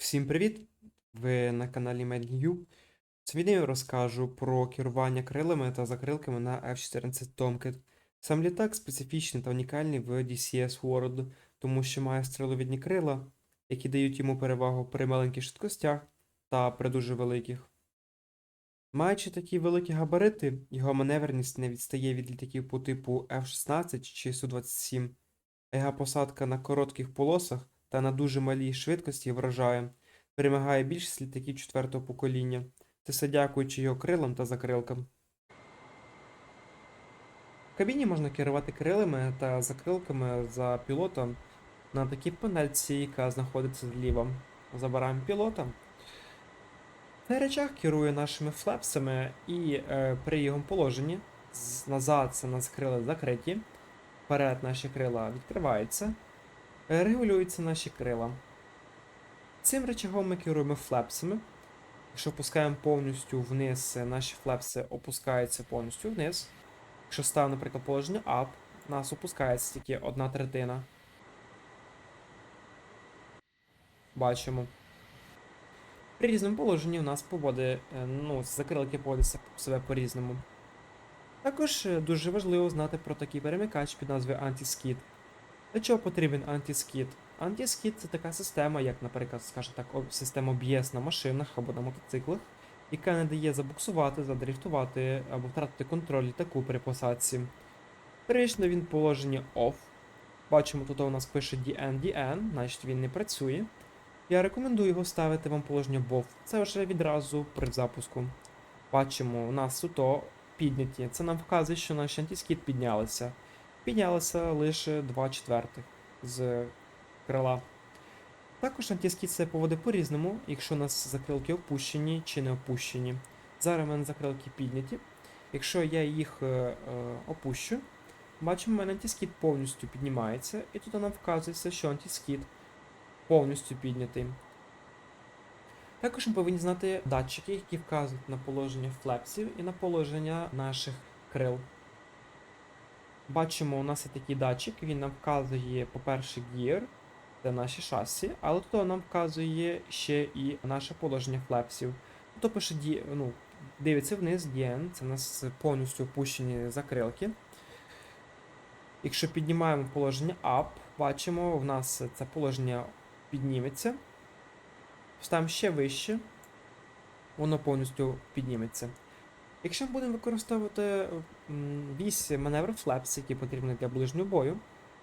Всім привіт! Ви на каналі MedNew. Цьому відео розкажу про керування крилами та закрилками на F-14 Tomcat. Сам літак специфічний та унікальний в DCS World, тому що має стріловідні крила, які дають йому перевагу при маленьких швидкостях та при дуже великих. Маючи такі великі габарити, його маневреність не відстає від літаків по типу F-16 чи Су-27, а його посадка на коротких полосах та на дуже малій швидкості вражає, перемагає більшість літаків четвертого покоління, це все дякуючи його крилам та закрилкам. В кабіні можна керувати крилами та закрилками за пілотом на такій панельці, яка знаходиться зліва. Забираємо пілота. Цей речах керує нашими флепсами, і е, при його положенні назад це нас крила закриті, вперед наші крила відкриваються, регулюються наші крила. Цим речагом ми керуємо флепсами. Якщо опускаємо повністю вниз, е, наші флепси опускаються повністю вниз. Якщо ставимо, наприклад, положення up, у нас опускається тільки одна третина. Бачимо. При різному положенні у нас поводи, е, ну, закрилки поводяться себе по-різному. Також е, дуже важливо знати про такий перемикач під назвою Anti-Skid. Для чого потрібен антискіт? Антискіт це така система, як, наприклад, скажімо так, система BS на машинах або на мотоциклах, яка не дає забуксувати, задрифтувати або втратити контроль літаку при посадці. Перейшли він положення OFF. Бачимо, тут у нас пише DN, DN, значить він не працює. Я рекомендую його ставити вам положення BOF. Це вже відразу при запуску. Бачимо, у нас тут підняті. Це нам вказує, що наші антискіт піднялися піднялося лише 2 четвертих з крила. Також антискіт себе поводить по-різному, якщо у нас закрилки опущені чи не опущені. Зараз в мене закрилки підняті. Якщо я їх е, е, опущу, бачимо, в мене антискіт повністю піднімається, і тут нам вказується, що антискіт повністю піднятий. Також ми повинні знати датчики, які вказують на положення флепсів і на положення наших крил. Бачимо, у нас є такий датчик, він нам вказує, по-перше, гір, це наші шасі, але тут нам вказує ще і наше положення флепсів. Тут пише ну, дивиться вниз, DN, це у нас повністю опущені закрилки. Якщо піднімаємо положення up, бачимо, в нас це положення підніметься. Ставимо ще вище, воно повністю підніметься. Якщо ми будемо використовувати вісь маневр флепс, які потрібні для ближнього бою,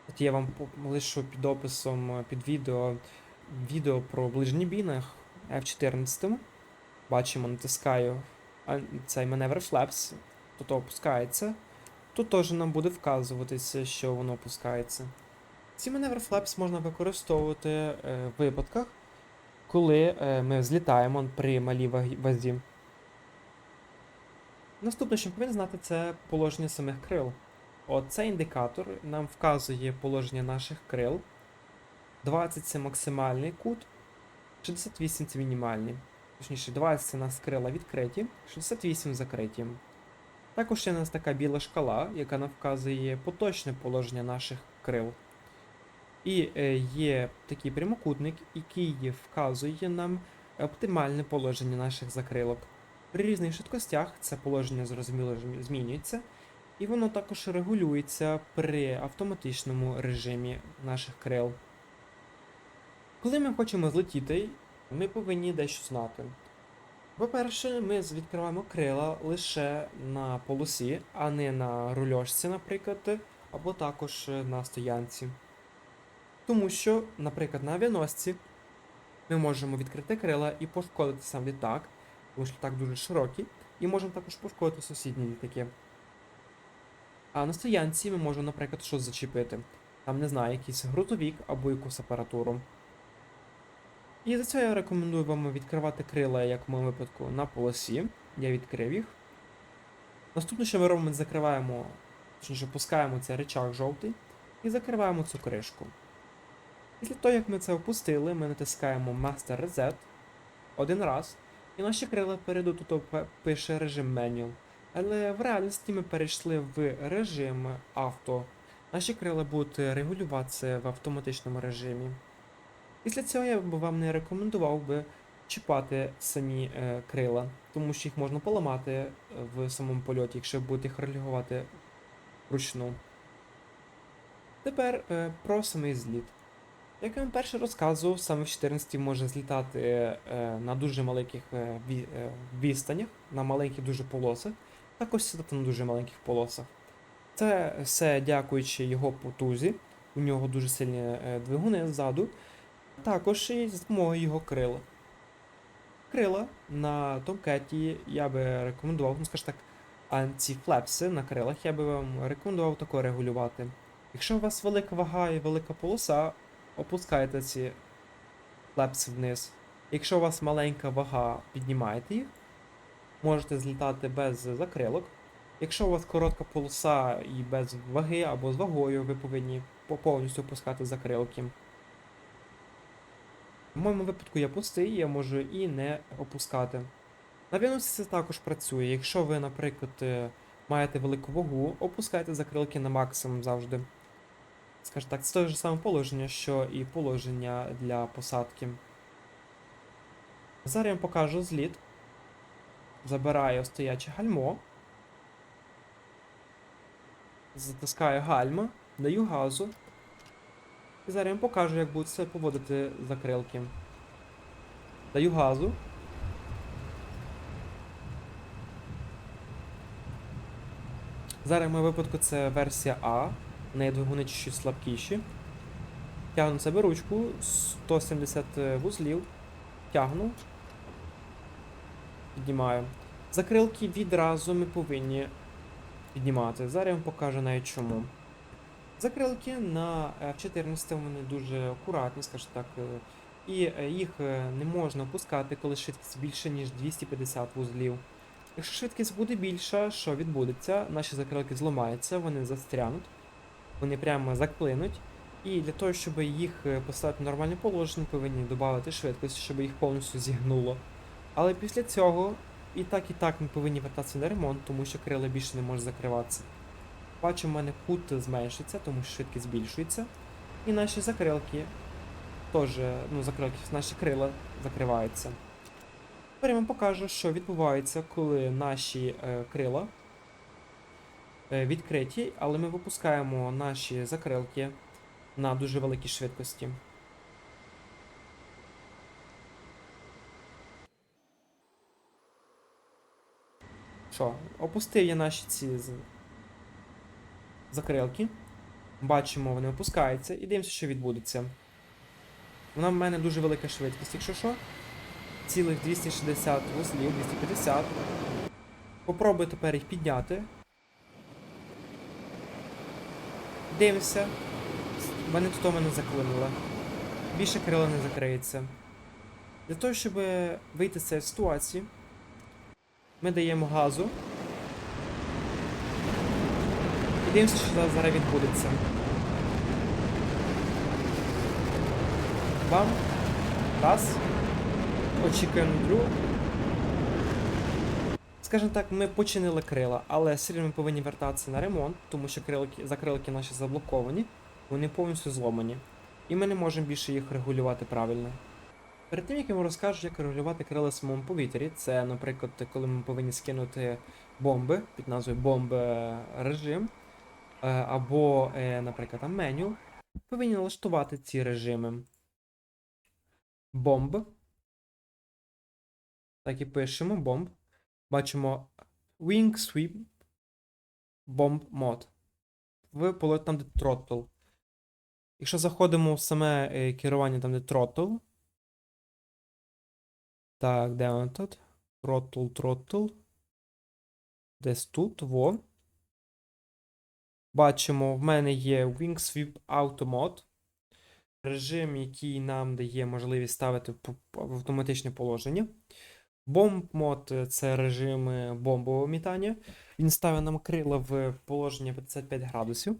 от я вам лишу під описом е, під відео відео про ближній бій на F14. Бачимо, натискаю цей маневр флепс, тут опускається. Тут теж нам буде вказуватися, що воно опускається. Ці маневр флепс можна використовувати е, в випадках, коли е, ми злітаємо при малій вазі. Наступне, що ми повинні знати, це положення самих крил. От цей індикатор нам вказує положення наших крил. 20 це максимальний кут, 68 це мінімальний. Точніше, 20 це у нас крила відкриті, 68 закриті. Також є у нас така біла шкала, яка нам вказує поточне положення наших крил. І е, є такий прямокутник, який вказує нам оптимальне положення наших закрилок. При різних швидкостях це положення зрозуміло змінюється, і воно також регулюється при автоматичному режимі наших крил. Коли ми хочемо злетіти, ми повинні дещо знати. По-перше, ми відкриваємо крила лише на полосі, а не на рульошці, наприклад, або також на стоянці. Тому що, наприклад, на авіаносці ми можемо відкрити крила і пошкодити сам літак, тому що літак дуже широкий, і можемо також пошкодити сусідні літаки. А на стоянці ми можемо, наприклад, щось зачепити. Там, не знаю, якийсь грузовик або якусь апаратуру. І за це я рекомендую вам відкривати крила, як в моєму випадку, на полосі. Я відкрив їх. Наступне, що ми робимо, закриваємо, точніше, пускаємо цей речах жовтий і закриваємо цю кришку. Після того, як ми це опустили, ми натискаємо Master Reset один раз, і наші крила перейдуть тут пише режим Manual. Але в реальності ми перейшли в режим авто. Наші крила будуть регулюватися в автоматичному режимі. Після цього я б вам не рекомендував би чіпати самі е, крила, тому що їх можна поламати е, в самому польоті, якщо будете їх регулювати вручну. Тепер е, про самий зліт. Як я вам перше розказував, саме в 14 може злітати е, на дуже маленьких е, е, відстанях, на маленьких дуже полосах, також сідати на дуже маленьких полосах. Це все дякуючи його потузі. У нього дуже сильні двигуни ззаду. Також і з допомогою його крил. Крила на Томкеті я би рекомендував, ну скажімо так, антифлепси на крилах я би вам рекомендував тако регулювати. Якщо у вас велика вага і велика полоса, опускайте ці флепси вниз. Якщо у вас маленька вага, піднімайте їх. Можете злітати без закрилок. Якщо у вас коротка полоса і без ваги або з вагою, ви повинні повністю опускати закрилки. В моєму випадку я пустий, я можу і не опускати. На Вінусі це також працює. Якщо ви, наприклад, е, маєте велику вагу, опускайте закрилки на максимум завжди. Скажімо так, це те ж саме положення, що і положення для посадки. Зараз я вам покажу зліт. Забираю стояче гальмо. Затискаю гальма, даю газу. І зараз я вам покажу, як будуть себе поводити закрилки. Даю газу. Зараз в моєму випадку це версія А. Неї двигуни чуть слабкіші. Тягну на себе ручку, 170 вузлів. Тягну. Піднімаю. Закрилки відразу ми повинні піднімати. Зараз я вам покажу навіть чому. Закрилки на F14 вони дуже акуратні, скажімо так. е, І е, їх е, не можна опускати, коли швидкість більше, ніж 250 вузлів. Якщо швидкість буде більша, що відбудеться? Наші закрилки зламаються, вони застрянуть, вони прямо заклинуть. І для того, щоб їх е, поставити в нормальне положення, повинні додати швидкості, щоб їх повністю зігнуло. Але після цього і так, і так ми повинні вертатися на ремонт, тому що крила більше не може закриватися. Бачу, в мене кут зменшиться, тому що швидкість збільшується. І наші закрилки теж, ну, закрилки, наші крила закриваються. Тепер я вам покажу, що відбувається, коли наші е, крила відкриті, але ми випускаємо наші закрилки на дуже великій швидкості. Що, опустив я наші ці закрилки. Бачимо, вони опускаються і дивимося, що відбудеться. Вона в мене дуже велика швидкість, якщо що. Цілих 260 вузлів, 250. Попробую тепер їх підняти. Дивимося. Мене тут мене заклинило. Більше крила не закриється. Для того, щоб вийти з цієї ситуації, ми даємо газу. І дивимося, що зараз- відбудеться. Бам. Раз. Очікуємо другу. Скажімо так, ми починили крила, але все одно ми повинні вертатися на ремонт, тому що крилки, закрилки наші заблоковані, вони повністю зломані. І ми не можемо більше їх регулювати правильно. Перед тим, як я вам розкажу, як регулювати крила в самому повітрі, це, наприклад, коли ми повинні скинути бомби під назвою бомби режим, е, або, е, наприклад, там меню, повинні налаштувати ці режими. Бомб. Так і пишемо бомб. Бачимо Wing Sweep Bomb Mod. В полет там, де Throttle. Якщо заходимо в саме е, керування там, де Throttle. Так, де воно тут? Throttle, Throttle. Десь тут, во. Бачимо, в мене є Wing Sweep Auto Mode. Режим, який нам дає можливість ставити в автоматичне положення. Бомб мод це режим е, бомбового мітання. Він ставить нам крила в положення 55 градусів.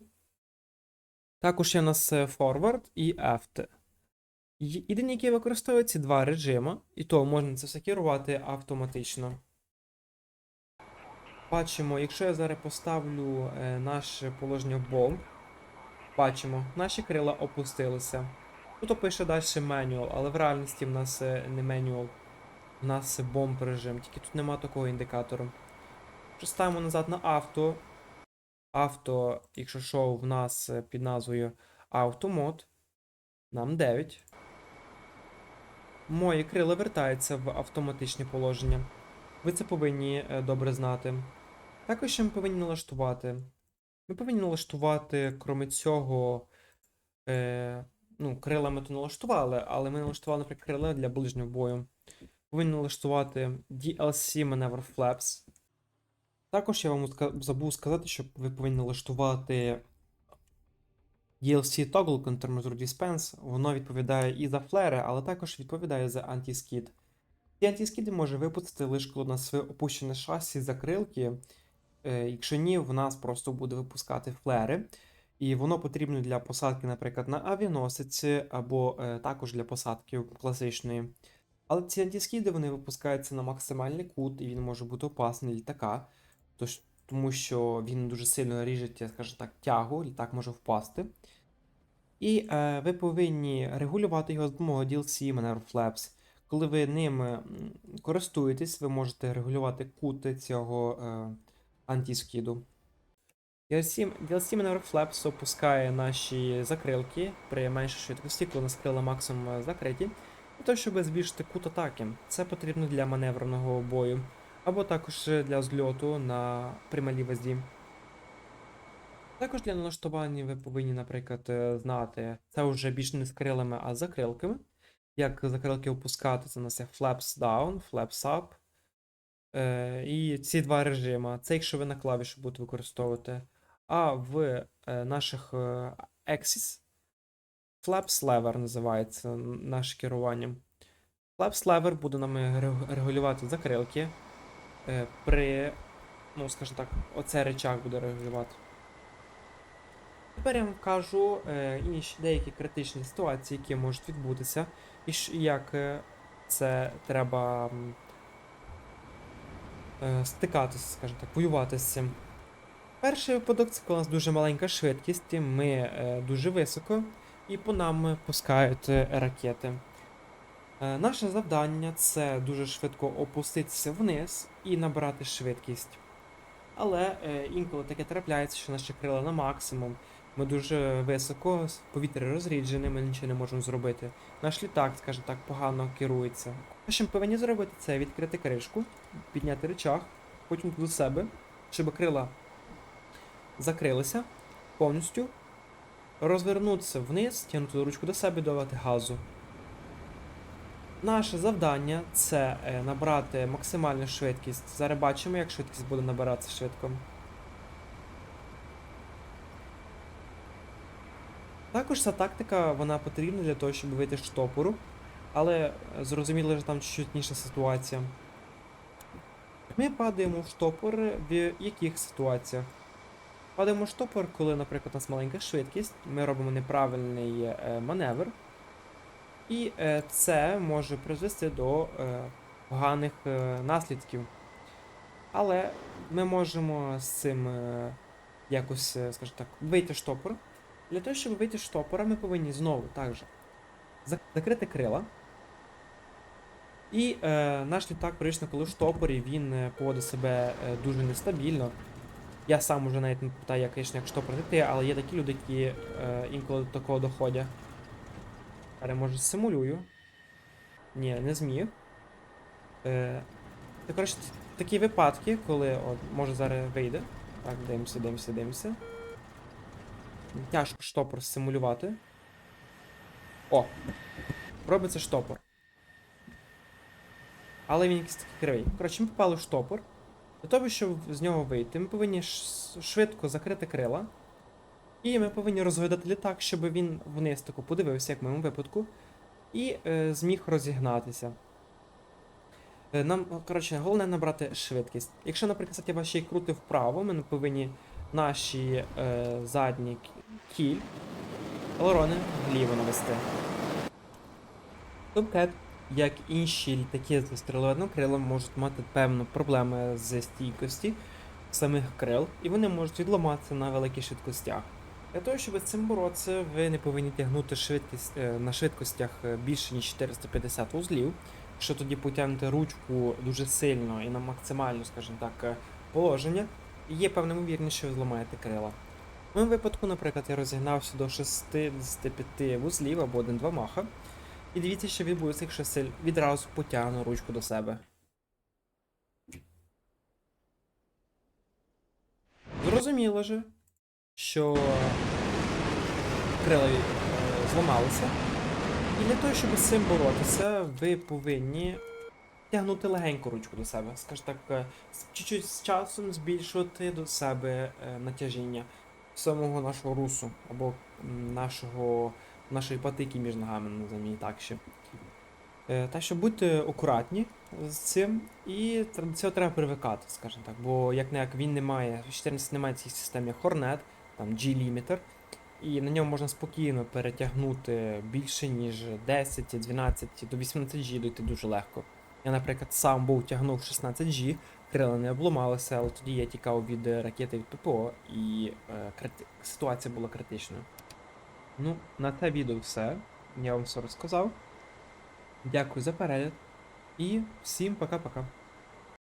Також є у нас е, Forward і Aft. Й- Єдині, які використовують ці два режими, і то можна це все керувати автоматично. Бачимо, якщо я зараз поставлю е, наше положення бомб, бачимо, наші крила опустилися. Тут пише далі менюал, але в реальності в нас е, не менюал, в нас бомб режим, тільки тут нема такого індикатору. Ставимо назад на авто. Авто, якщо що, в нас е, під назвою автомод. Нам 9. Мої крила вертаються в автоматичне положення. Ви це повинні е, добре знати. Також що ми повинні налаштувати. Ми повинні налаштувати, крім цього, е, ну, крила ми то налаштували, але ми налаштували, наприклад, крила для ближнього бою. Повинні налаштувати DLC Maneuver Flaps. Також я вам забув сказати, що ви повинні налаштувати DLC Toggle Countermeasure Dispense. Воно відповідає і за флери, але також відповідає за антискід. Ці антискіди може випустити лише коли у нас опущене шасі закрилки. Е, якщо ні, в нас просто буде випускати флери. І воно потрібно для посадки, наприклад, на авіаносиці або е, також для посадки класичної. Але ці антискіди вони випускаються на максимальний кут, і він може бути опасний літака, тож, тому що він дуже сильно ріже, скажімо так, тягу, літак може впасти. І е, ви повинні регулювати його з допомогою DLC Maneuver Flaps. Коли ви ним користуєтесь, ви можете регулювати кути цього е, антискіду. DLC, DLC Maneuver Flaps опускає наші закрилки при меншій швидкості, коли у нас крила максимум е, закриті, для того, щоб збільшити кут атаки. Це потрібно для маневреного бою, або також для зльоту на прималій вазі. Також для налаштування ви повинні, наприклад, е, знати, це вже більш не з а закрилками. Як закрилки опускати, це у нас є flaps down, flaps up. Е, і ці два режими. Це якщо ви на клавіші будете використовувати. А в е, наших е, Axis Flaps Lever називається наше керування. Flaps Lever буде нам регулювати закрилки. Е, при, ну, скажімо так, оцей речах буде регулювати. Тепер я вам кажу е, інші деякі критичні ситуації, які можуть відбутися, і як е, це треба стикатися, скажімо так, воювати з цим. Перший випадок це коли у нас дуже маленька швидкість, ми дуже високо, і по нам пускають е, ракети. Е, наше завдання це дуже швидко опуститися вниз і набрати швидкість. Але е, інколи таке трапляється, що наші крила на максимум. Ми дуже високо, повітря розріджене, ми нічого не можемо зробити. Наш літак, скажімо так, погано керується. Що ми повинні зробити, це відкрити кришку, підняти речах, потім до себе, щоб крила закрилися повністю, розвернутися вниз, тягнути ручку до себе і давати газу. Наше завдання це е, набрати максимальну швидкість. Зараз бачимо, як швидкість буде набиратися швидко. Також ця тактика вона потрібна для того, щоб вийти з штопору, але е, зрозуміло, що там чуть інша ситуація. Ми падаємо в штопор в яких ситуаціях? Падаємо штопор, коли, наприклад, у нас маленька швидкість, ми робимо неправильний е, маневр, і е, це може призвести до е, поганих е, наслідків. Але ми можемо з цим е, якось, е, скажімо так, вийти з штопору. Для того, щоб вийти штопора, ми повинні знову зак- закрити крила. І е, наш літак прийшли, коли в штопорі він е, поводить себе е, дуже нестабільно. Я сам уже навіть не питаю, як, звісно, як штопор йти, але є такі люди, які е, інколи до такого доходять. Але може симулюю. Ні, не зміг. Е, це, коротше, такі випадки, коли от, може зараз вийде. Так, дивимося, дивимося, дивимося. Тяжко штопор симулювати. О! Робиться штопор. Але він якийсь такий кривий. Коротше, ми попали в штопор. Для того, щоб з нього вийти, ми повинні швидко закрити крила. І ми повинні розвидати літак, щоб він вниз таку подивився, як в моєму випадку, і е, зміг розігнатися. Е, нам, коротше, головне набрати швидкість. Якщо, наприклад, кстати, вас ще й крути вправо, ми повинні наші е, задні кіль, елерони вліво навести. Tomcat, як інші літаки з стріловидним крилом, можуть мати певну проблему з стійкості самих крил, і вони можуть відламатися на великих швидкостях. Для того, щоб з цим боротися, ви не повинні тягнути швидкість е, на швидкостях е, більше ніж 450 вузлів, що тоді потягнете ручку дуже сильно і на максимальну, скажімо так, е, положення, є певна ймовірність, що ви зламаєте крила. В моєму випадку, наприклад, я розігнався до 65 вузлів або 1-2 маха. І дивіться, що відбудеться, якщо силь відразу потягну ручку до себе. Зрозуміло же, що крила е, зламалися. І для того, щоб з цим боротися, ви повинні тягнути легеньку ручку до себе. Скажімо так, е, чуть-чуть з часом збільшувати до себе е, натяжіння самого нашого русу або нашого, нашої патики між ногами, називаємо так ще. Е, Так що будьте акуратні з цим, і до цього треба привикати, скажімо так. Бо як не як він не має, 14 немає цій системі Hornet, там G-Limiter, і на ньому можна спокійно перетягнути більше, ніж 10, 12 до 18 G дойти дуже легко. Я, наприклад, сам був тягнув 16 G, крила не обламалися, але тоді я тікав від ракети від ППО, і е, крити... ситуація була критичною. Ну, на те відео все. Я вам все розказав. Дякую за перегляд. І всім пока-пока.